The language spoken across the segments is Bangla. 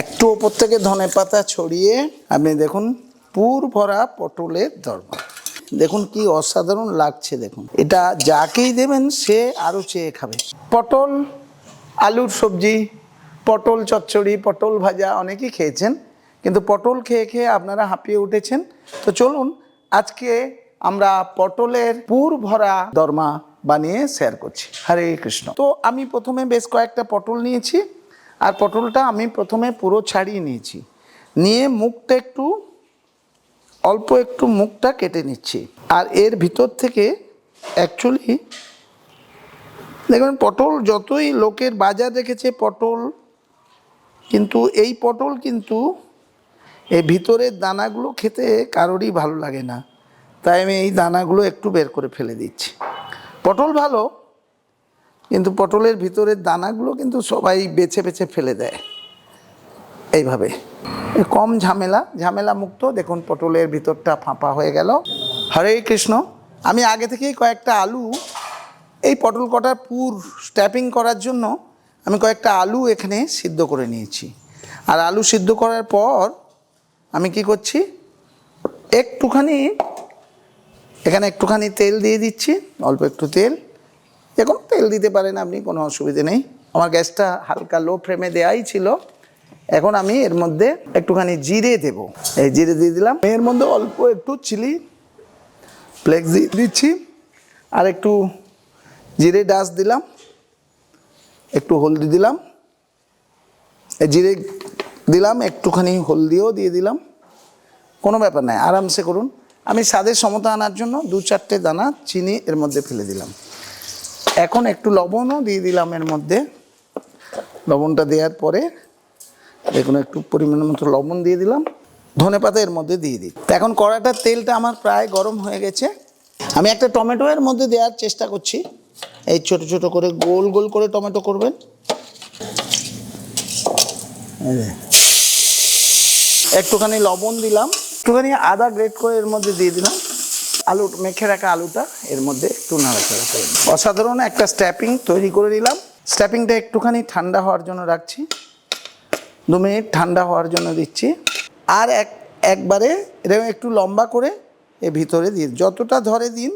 একটু ওপর থেকে ধনে পাতা ছড়িয়ে আপনি দেখুন, পুর ভরা পটলের দরবার দেখুন কি অসাধারণ লাগছে, দেখুন। এটা যাকেই দেবেন, সে আরও চেয়ে খাবে। পটল, আলুর সবজি, পটল চচ্চড়ি, পটল ভাজা অনেকেই খেয়েছেন, কিন্তু পটল খেয়ে খেয়ে আপনারা হাঁপিয়ে উঠেছেন। তো চলুন, আজকে আমরা পটলের পুর ভরা দরমা বানিয়ে শেয়ার করছি। হরে কৃষ্ণ। তো আমি প্রথমে বেশ কয়েকটা পটল নিয়েছি। আর পটলটা আমি প্রথমে পুরো ছাড়িয়ে নিয়েছি। নিয়ে মুখটা একটু, অল্প একটু মুখটা কেটে নিচ্ছি। আর এর ভিতর থেকে অ্যাকচুয়ালি দেখবেন পটল যতই লোকের বাজার রেখেছে পটল, কিন্তু এই পটল কিন্তু এই ভিতরের দানাগুলো খেতে কারোরই ভালো লাগে না। তাই আমি এই দানাগুলো একটু বের করে ফেলে দিচ্ছি। পটল ভালো কিন্তু পটলের ভিতরের দানাগুলো কিন্তু সবাই বেছে বেছে ফেলে দেয়। এইভাবে। কম ঝামেলা ঝামেলা মুক্ত। দেখুন, পটলের ভিতরটা ফাঁপা হয়ে গেল। হরে কৃষ্ণ। আমি আগে থেকেই কয়েকটা আলু, এই পটল কটার পুর স্ট্যাপিং করার জন্য আমি কয়েকটা আলু এখানে সিদ্ধ করে নিয়েছি। আর আলু সিদ্ধ করার পর আমি কি করছি? একটুখানি, এখানে একটুখানি তেল দিয়ে দিচ্ছি, অল্প একটু তেল। এখন তেল দিতে পারেন আপনি, কোনো অসুবিধে নেই। আমার গ্যাসটা হালকা লো ফ্লেমে দেওয়াই ছিল। এখন আমি এর মধ্যে একটুখানি জিরে দেব। এই জিরে দিয়ে দিলাম। এর মধ্যে অল্প একটু চিলি ফ্লেক্স দিচ্ছি। আর একটু জিরে ডাস দিলাম। একটু হলদি দিলাম। এই জিরে দিলাম, একটুখানি হলদিও দিয়ে দিলাম। কোনো ব্যাপার নাই, আরামসে করুন। আমি স্বাদের সমতা আনার জন্য দু চারটে দানা চিনি এর মধ্যে ফেলে দিলাম। এখন একটু লবণও দিয়ে দিলাম এর মধ্যে। লবণটা দেওয়ার পরে দেখুন একটু পরিমাণ মতো লবণ দিয়ে দিলাম। ধনে পাতা এর মধ্যে দিয়ে দিই। এখন কড়াটার তেলটা আমার প্রায় গরম হয়ে গেছে। আমি একটা টমেটো এর মধ্যে দেওয়ার চেষ্টা করছি। এই ছোট ছোট করে গোল গোল করে টমেটো করবেন। একটুখানি লবণ দিলাম। একটুখানি আদা গ্রেট করে এর মধ্যে দিয়ে দিলাম। আলু, মেখে রাখা আলুটা এর মধ্যে একটু নাড়াচাড়া করে অসাধারণ একটা স্ট্যাপিং তৈরি করে নিলাম। স্ট্যাপিংটা একটুখানি ঠান্ডা হওয়ার জন্য রাখছি। দু মিনিট ঠান্ডা হওয়ার জন্য দিচ্ছি। আর এক, একবারে এরকম একটু লম্বা করে এ ভিতরে দিয়ে যতটা ধরে দিন,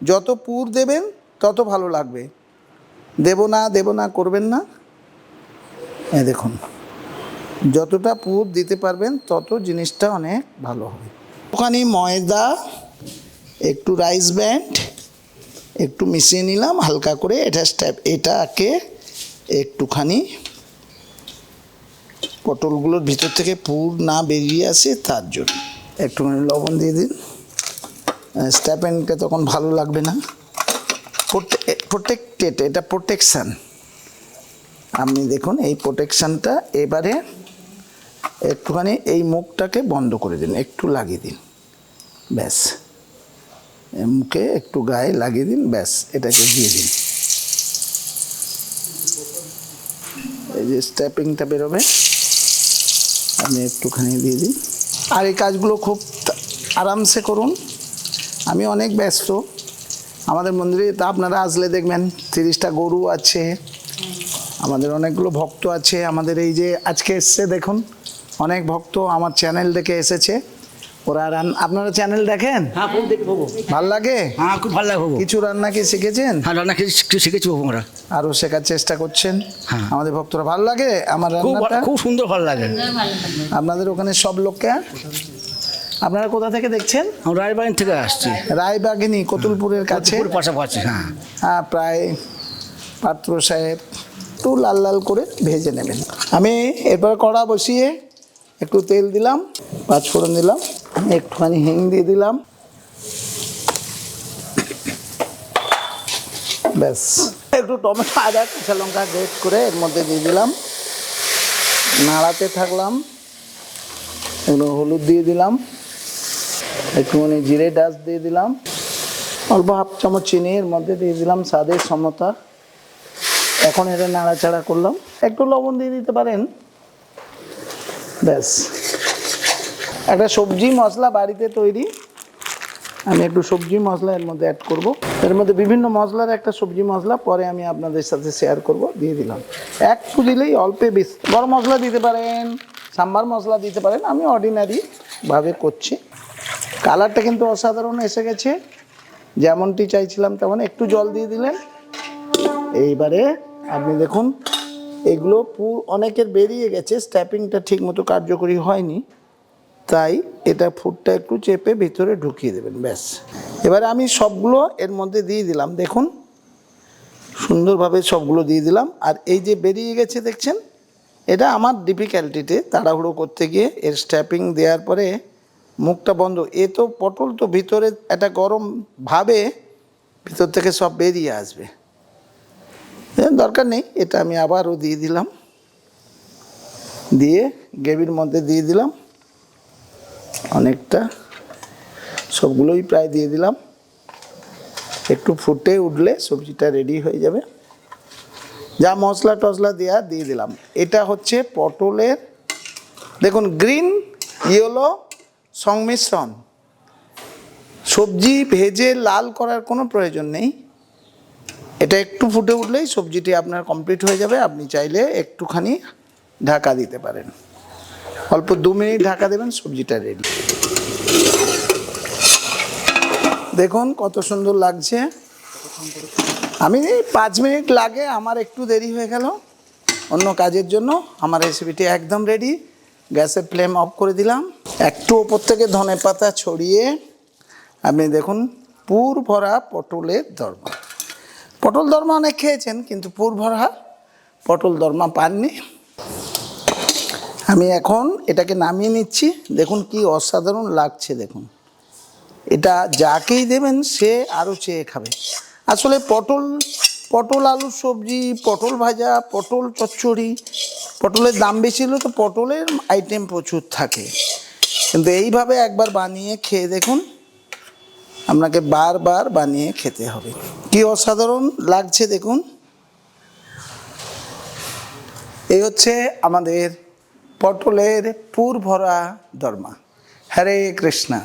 যত পুর দেবেন, তত ভালো লাগবে। দেব না দেব না, করবেন না। এ দেখুন, যতটা পুর দিতে পারবেন, তত জিনিসটা অনেক ভালো হবে। ওখানে ময়দা একটু রাইস ব্যান্ড একটু মিশিয়ে নিলাম, হালকা করে এটা স্টেপ এটাকে একটুখানি পটলগুলোর ভিতর থেকে পুর না বেরিয়ে আসে, তার জন্য একটুখানি লবণ দিয়ে দিন। স্ট্যাপেনকে তখন ভালো লাগবে না। প্রোটেক্টেড এটা প্রোটেকশান আপনি দেখুন, এই প্রোটেকশানটা এবারে একটুখানি এই মুখটাকে বন্ধ করে দিন, একটু লাগিয়ে দিন। ব্যাস। মুখে একটু গায়ে লাগিয়ে দিন, ব্যাস, এটাকে দিয়ে দিন। এই যে স্ট্যাপিংটা বেরোবে আপনি একটুখানি দিয়ে দিন আর এই কাজগুলো খুব আরামসে করুন। আমি অনেক ব্যস্ত। আমাদের মন্দিরে, তা আপনারা আসলে দেখবেন, তিরিশটা গরু আছে। আমাদের অনেকগুলো ভক্ত আছে। আমাদের এই যে আজকে এসছে, দেখুন, অনেক ভক্ত আমার চ্যানেল দেখে এসেছে। ওরা রান আপনারা চ্যানেল দেখেন? হ্যাঁ খুব দেখি বাবু ভালো লাগে? হ্যাঁ খুব ভালো লাগে কিছু রান্না কি শিখেছেন? হ্যাঁ রান্না কিছু শিখেছি বাবু আমরা। আরও শেখার চেষ্টা করছেন? হ্যাঁ। আমাদের ভক্তরা ভালো লাগে? আমার রান্নাটা? খুব সুন্দর ভালো লাগে। আপনাদের ওখানে সব লোককে আপনারা কোথা থেকে দেখছেন? রায়বাড়ি থেকে আসছি। রায়বাগিনী কতুলপুরের কাছে? পাশাপাশি হ্যাঁ। হ্যাঁ প্রায় পাত্র সাহেব একটু লাল লাল করে ভেজে নেবেন। আমি এরপর কড়া বসিয়ে একটু তেল দিলাম পাঁচ ফোড়ন দিলাম। একটুখানি হিং দিয়ে দিলাম। ব্যাস। একটু টমেটো, আদা, কাঁচা লঙ্কা গ্রেট করে এর মধ্যে দিয়ে দিলাম। নাড়াতে থাকলাম। একটু হলুদ দিয়ে দিলাম। একটুখানি জিরে ডাস দিয়ে দিলাম। অল্প হাফ চামচ চিনি এর মধ্যে দিয়ে দিলাম স্বাদের সমতা। এখন এটা নাড়াচাড়া করলাম। একটু লবণ দিয়ে দিতে পারেন। ব্যাস। একটা সবজি মশলা বাড়িতে তৈরি। আমি একটু সবজি মশলা এর মধ্যে অ্যাড করব। এর মধ্যে বিভিন্ন মশলার একটা সবজি মশলা পরে আমি আপনাদের সাথে শেয়ার করব, দিয়ে দিলাম। একটু দিলেই অল্পে বেশি। গরম মশলা দিতে পারেন, সাম্বার মশলা দিতে পারেন, আমি অর্ডিনারি ভাবে করছি। কালারটা কিন্তু অসাধারণ এসে গেছে। যেমনটি চাইছিলাম তেমন একটু জল দিয়ে দিলেন। এইবারে আপনি দেখুন, এগুলো পুর অনেকের বেরিয়ে গেছে স্ট্যাপিংটা ঠিক মতো কার্যকরী হয়নি। তাই এটা ফুটটা একটু চেপে ভিতরে ঢুকিয়ে দেবেন, ব্যাস। এবারে আমি সবগুলো এর মধ্যে দিয়ে দিলাম, দেখুন। সুন্দরভাবে সবগুলো দিয়ে দিলাম। আর এই যে বেরিয়ে গেছে, দেখছেন? এটা আমার ডিফিকাল্টিতে তাড়াহুড়ো করতে গিয়ে এর স্ট্যাপিং দেওয়ার পরে মুখটা বন্ধ। এ তো পটল তো ভিতরে একটা গরম ভাবে ভিতর থেকে সব বেরিয়ে আসবে। দরকার নেই। এটা আমি আবারও দিয়ে দিলাম। দিয়ে গ্রেভির মধ্যে দিয়ে দিলাম। অনেকটা। সবগুলোই প্রায় দিয়ে দিলাম। একটু ফুটে উঠলে সবজিটা রেডি হয়ে যাবে। যা মশলা টশলা দেওয়া দিয়ে দিলাম। এটা হচ্ছে পটলের, দেখুন গ্রিন ইয়েলো সংমিশ্রণ। সবজি ভেজে লাল করার কোনো প্রয়োজন নেই। এটা একটু ফুটে উঠলেই সবজিটি আপনার কমপ্লিট হয়ে যাবে। আপনি চাইলে একটুখানি ঢাকা দিতে পারেন। অল্প দু মিনিট ঢাকা দেবেন, সবজিটা রেডি দেখুন কত সুন্দর লাগছে। আমি পাঁচ মিনিট লাগে, আমার একটু দেরি হয়ে গেল। অন্য কাজের জন্য আমার রেসিপিটি একদম রেডি গ্যাসের ফ্লেম অফ করে দিলাম। একটু ওপর থেকে ধনে পাতা ছড়িয়ে, আপনি দেখুন, পুর ভরা পটলের দরমা। পটল দরমা অনেক খেয়েছেন, কিন্তু পুর ভরা পটল দরমা পাননি। আমি এখন এটাকে নামিয়ে নিচ্ছি। দেখুন কি অসাধারণ লাগছে, দেখুন। এটা যাকেই দেবেন, সে আরও চেয়ে খাবে। আসলে পটল পটল আলুর সবজি, পটল ভাজা, পটল চচ্চড়ি, পটলের দাম বেশি হলেও তো পটলের আইটেম প্রচুর থাকে। কিন্তু এইভাবে একবার বানিয়ে খেয়ে দেখুন, আপনাকে বারবার বানিয়ে খেতে হবে। কি অসাধারণ লাগছে, দেখুন। এই হচ্ছে আমাদের পটলের পুর ভরা দরমা। হরে কৃষ্ণা।